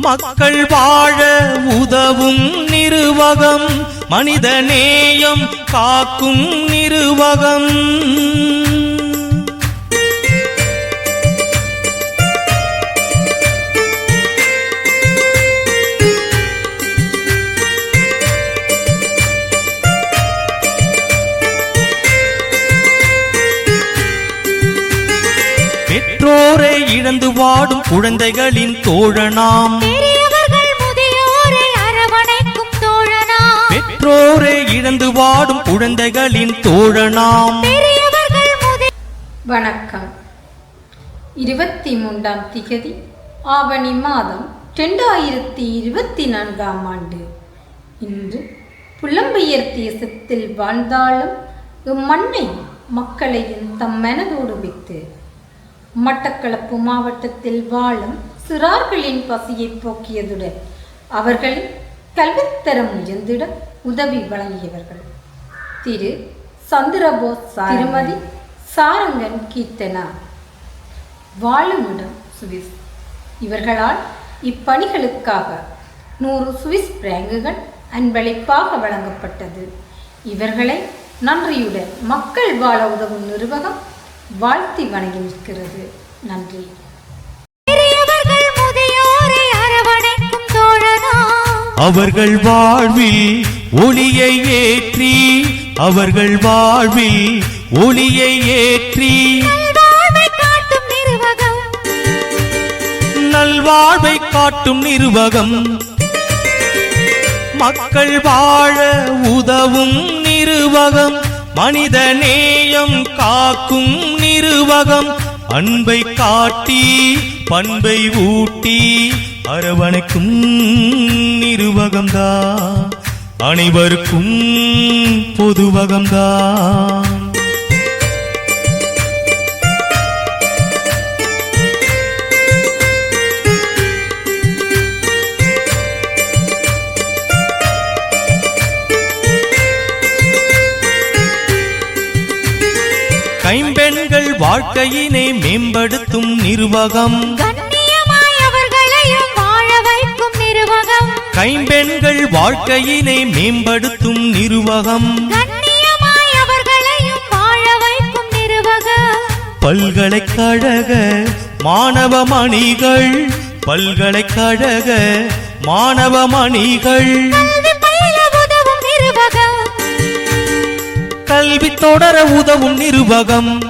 மக்கள் வாழ உதவும் நிருவகம் மனித நேயம் காக்கும் நிருவகம். பெற்றோரை இழந்து வாடும் குழந்தைகளின் தோழனாம். பெரியவர்கள் முதியோரை அரவணைக்கும் தோழனா பெற்றோரை இழந்து வாடும் குழந்தைகளின் தோழனாம். வணக்கம். இருபத்தி மூன்றாம் திகதி ஆவணி மாதம் ரெண்டாயிரத்தி இருபத்தி நான்காம் ஆண்டு. இன்று புலம்பெயர் தேசத்தில் வாழ்ந்தாலும் இம்மண்ணை மக்களையும் தம் மனதோடு வைத்து மட்டக்களப்பு மாவட்டத்தில் வாழும் சிறார்களின் பசியை போக்கியதுடன் அவர்களின் கல்வித்தரம் உயர்ந்திட உதவி வழங்கியவர்கள். திரு. சந்திரபோஸ் திருமதி சாரங்கன் கீர்த்தனா வாழுமிடம் சுவிஸ். இவர்களால் இப்பணிகளுக்காக நூறு சுவிஸ் பிராங்குகள் அன்பளிப்பாக வழங்கப்பட்டது. இவர்களை நன்றியுடன் மக்கள் வாழ உதவும் நிறுவனம் வாழ்த்தி வணங்கி நிற்கிறது நன்றி அவர்கள் வாழ்வில் ஒளியை ஏற்றி அவர்கள் வாழ்வில் ஒளியை ஏற்றி. வாழ்வை காட்டும் நிருவகம். நல்வாழ்வை காட்டும் நிருவகம். மக்கள் வாழ உதவும் நிருவகம். மனித நேயம் காக்கும் நிருவகம் அன்பை காட்டி பண்பை ஊட்டி அரவணைக்கும் நிருவகம்தான். அனைவருக்கும் பொதுவகம்தான் கைம்பெண்கள் வாழ்க்கையினை மேம்படுத்தும் நிர்வாகம். கைம்பெண்கள் வாழ்க்கையினை மேம்படுத்தும் நிர்வாகம். பல்கலைக்கழக மாணவ மணிகள். பல்கலைக்கழக மாணவ மணிகள். கல்வி தொடர உதவும் நிர்வாகம்.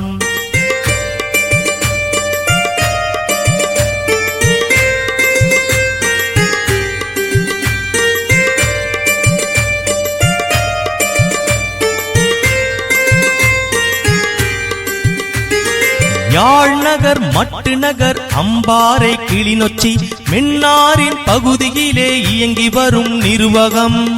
யாழ் நகர் மட்டு நகர் அம்பாறை கிளிநொச்சி மின்னாரின் பகுதியிலே இயங்கி வரும் நிர்வாகம்.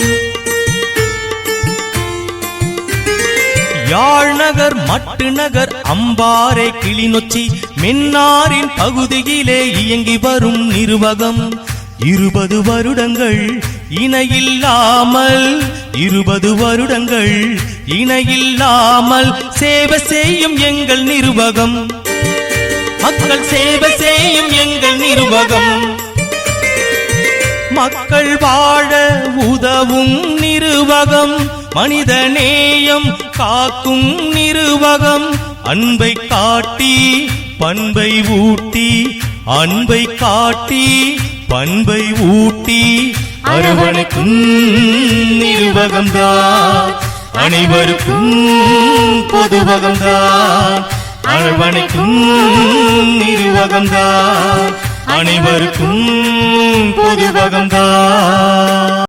யாழ் நகர் மட்டு நகர் அம்பாறை கிளிநொச்சி மின்னாரின் பகுதியிலே இயங்கி வரும் நிர்வாகம். இருபது வருடங்கள் இணையில்லாமல் இருபது வருடங்கள் இணையில்லாமல் சேவை செய்யும் எங்கள் நிர்வாகம். மக்கள் சேவை செய்யும் எங்கள் நிர்வாகம். மக்கள் வாழ உதவும் நிர்வாகம். மனித நேயம் காக்கும் நிர்வாகம். அன்பை காட்டி பண்பை ஊட்டி அன்பை காட்டி பண்பை ஊட்டி அரவணைக்கும் நிர்வகம்தான் அனைவருக்கும் பொதுவகம்தான். அரவணைக்கும் நிர்வகம்தான் அனைவருக்கும் பொதுவகம்தான்.